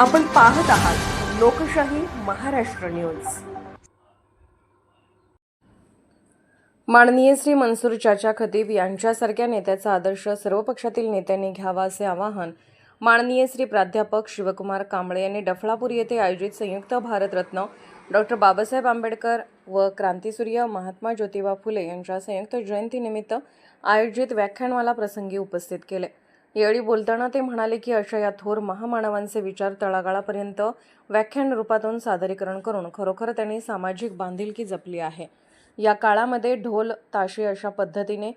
आपण पाहत आहात लोकशाही महाराष्ट्र न्यूज. माननीय श्री मनसूर चाचा खतीब यांच्यासारख्या नेत्याचा आदर्श सर्व पक्षातील नेत्यांनी घ्यावा असे आवाहन माननीय श्री प्राध्यापक शिवकुमार कांबळे यांनी डफळापूर येथे आयोजित संयुक्त भारतरत्न डॉक्टर बाबासाहेब आंबेडकर व क्रांतीसूर्य महात्मा ज्योतिबा फुले यांच्या संयुक्त जयंतीनिमित्त आयोजित व्याख्यानमाला प्रसंगी उपस्थित केले. यावेळी बोलताना ते म्हणाले की अशा या थोर महामानवांचे विचार तळागाळापर्यंत व्याख्यान रूपातून सादरीकरण करून खरोखर त्यांनी सामाजिक बांधिलकी जपली आहे. या काळामध्ये ढोल ताशे अशा पद्धतीने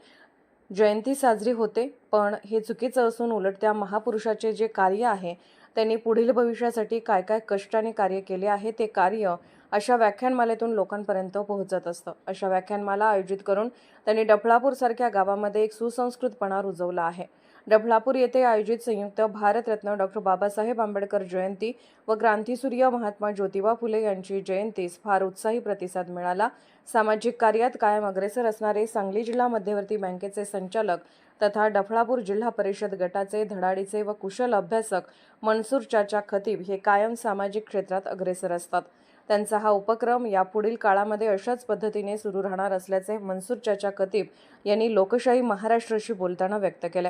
जयंती साजरी होते पण हे चुकीचं असून उलट त्या महापुरुषाचे जे कार्य आहे त्यांनी पुढील भविष्यासाठी काय काय कष्टाने कार्य केले आहे ते कार्य अशा व्याख्यानमालेतून लोकांपर्यंत पोहोचत असतं. अशा व्याख्यानमाला आयोजित करून त्यांनी डफळापूरसारख्या गावामध्ये एक सुसंस्कृतपणा रुजवला आहे. डफळापूर येथे आयोजित संयुक्त भारतरत्न डॉक्टर बाबासाहेब आंबेडकर जयंती व क्रांतीसूर्य महात्मा ज्योतिबा फुले यांची जयंतीस फार उत्साही प्रतिसाद मिळाला. सामाजिक कार्यात कायम अग्रेसर असणारे सांगली जिल्हा मध्यवर्ती बँकेचे संचालक तथा डफळापूर जिल्हा परिषद गटाचे धडाडीचे व कुशल अभ्यासक मनसूर चाचा खतीब हे कायम सामाजिक क्षेत्रात अग्रेसर असतात. त्यांचा हा उपक्रम यापुढील काळामध्ये अशाच पद्धतीने सुरू राहणार असल्याचे मनसूर चाचा खतीब यांनी लोकशाही महाराष्ट्राशी बोलताना व्यक्त केले.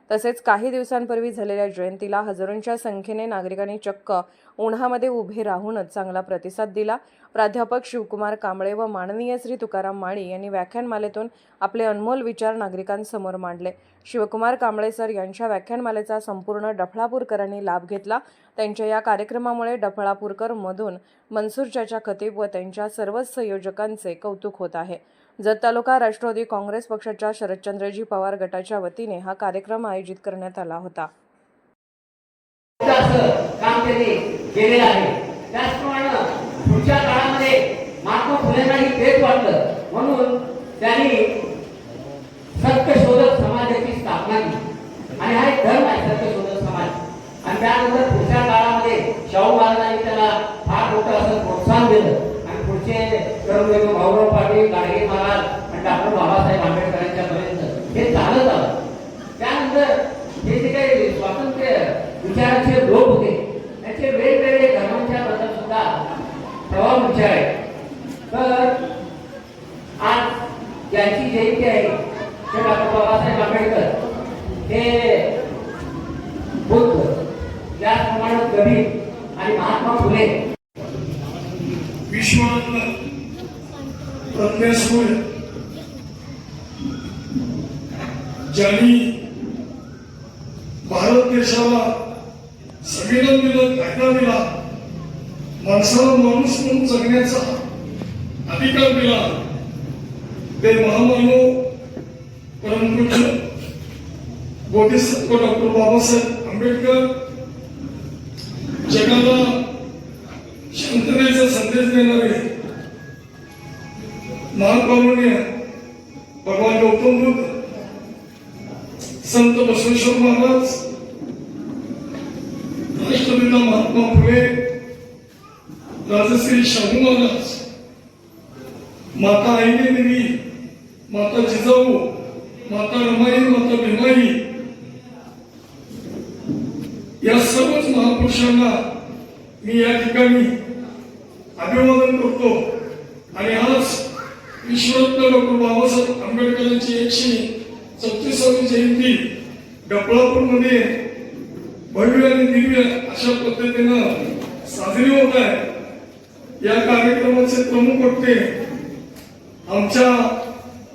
तसेच काही दिवसांपूर्वी झालेल्या जयंतीला हजारोंच्या संख्येने नागरिकांनी चक्क उन्हामध्ये उभे राहूनच चांगला प्रतिसाद दिला. प्राध्यापक शिवकुमार कांबळे व माननीय श्री तुकाराम माळी यांनी व्याख्यानमालेतून आपले अनमोल विचार नागरिकांसमोर मांडले. शिवकुमार कांबळे सर यांच्या व्याख्यानमालेचा संपूर्ण डफळापूरकरांनी लाभ घेतला. त्यांच्या या कार्यक्रमामुळे डफळापूरकर मधून मनसूर चाचा खतीब व त्यांच्या सर्वच संयोजकांचे कौतुक होत आहे. जत तालुका राष्ट्रवादी काँग्रेस पक्षाच्या शरदचंद्रजी पवार गटाच्या वतीने हा कार्यक्रम आयोजित करण्यात आला होता. काम त्यांनी आहे. त्याचप्रमाणे पुढच्या काळामध्ये महात्मा तेच वाटलं. म्हणून त्यांनी सत्यशोधक समाजाची स्थापना केली. आणि हा एक धर्म आहे सत्यशोधक समाज. आणि त्यानंतर पुढच्या काळामध्ये शाहू महाराजांनी त्याला फार मोठं असं प्रोत्साहन दिलं. आणि पुढचे कर्मदेव भाऊराव पाटील गाडगे महाराज आणि डॉक्टर बाबासाहेब आंबेडकरांच्या पर्यंत हे चालत आलं त्यानंतर हे जे काही स्वातंत्र्य विचाराचे लोक होते. त्याचे वेगवेगळे धर्मांच्या बद्दल सुद्धा प्रभाव विचार आहे तर आज ज्यांची जयंती आहे ते डॉक्टर बाबासाहेब आंबेडकर हे बुद्ध त्याचप्रमाणे कवी आणि महात्मा फुले. विश्वातलं प्रज्ञासूर ज्यांनी भारत देशाला संविधान दिलं कायदा दिला माणसाला माणूस म्हणून जगण्याचा अधिकार दिला ते महामानव परमपूज्य बोधिसत्व डॉक्टर बाबासाहेब आंबेडकर जगाला शांततेचा संदेश देणारे महाकारुण्य भगवान गौतम बुद्ध संत बसवेश्वर महाराज राष्ट्रपिता महात्मा फुले राजश्री शाहू महाराज माता आईने देवी माता जिजाऊ माता रमाई माता भीमाई या सर्वच महापुरुषांना मी या ठिकाणी अभिवादन करतो आणि आज विश्वरत्न डॉक्टर बाबासाहेब आंबेडकरांची एकशे चौतीसावी जयंती डफळापूरमध्ये भव्य आणि दिव्य अशा पद्धतीनं साजरी होत आहे या कार्यक्रमाचे प्रमुख वक्ते आमच्या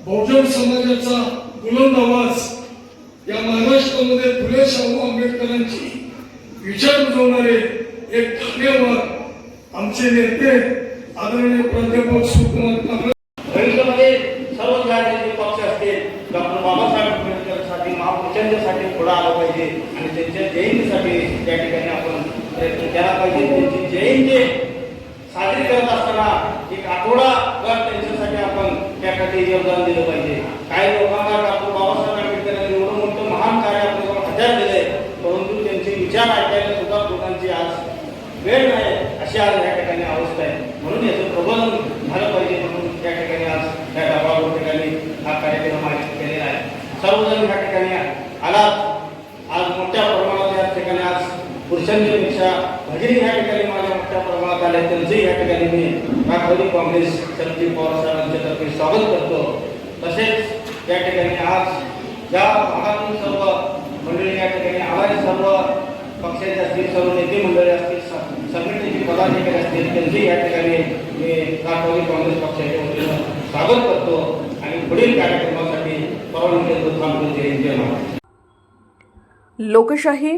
बहुजन समाजाचा बुलंद आवाज या महाराष्ट्रामध्ये फुले शाहू आंबेडकरांची विचार रुजवणारे एक धन्यवाद आमचे नेते आदरणीय प्राध्यापक सुकुमार कांबळे भविष्यामध्ये सर्व राजकीय पक्ष असतील डॉक्टर बाबासाहेब आंबेडकरसाठी महापुरुषांच्यासाठी पुढे आलं पाहिजे आणि त्यांच्या जयंतीसाठी त्या ठिकाणी आपण प्रयत्न केला पाहिजे. त्यांची जयंती साजरी करत असताना एक आठवडाभर त्यांच्यासाठी आपण त्यासाठी योगदान दिलं पाहिजे. काही लोकांना डॉक्टर बाबासाहेब आंबेडकरांनी एवढं मोठं महान कार्य आपल्याला हजार दिले परंतु त्यांचे विचार ऐकायला सुद्धा लोकांची आज वेळ नाही. अशी आज या ठिकाणी अवस्था आहे. म्हणून याचं प्रबोधन झालं पाहिजे. म्हणून त्या ठिकाणी आज त्या डबा ठिकाणी हा कार्यक्रम आयोजित केलेला आहे. सर्वजण या ठिकाणी आलात. त्यांच्या भजनी या ठिकाणी माझ्या मोठ्या प्रमाणात आले त्यांचंही या ठिकाणी मी राष्ट्रवादी काँग्रेस शरदजी पवार साहेबांच्या तर्फे स्वागत करतो. तसेच या ठिकाणी आज ज्या भागातून सर्व मंडळी या ठिकाणी आलेले सर्व पक्षाचे असतील सर्व नेते मंडळी असतील संघटनेचे पदाधिकारी असतील त्यांचे या ठिकाणी मी राष्ट्रवादी काँग्रेस पक्षाच्या वतीनं स्वागत करतो आणि पुढील कार्यक्रमासाठी परवानगी देतो. थांबतो. जय हिंद, लोकशाही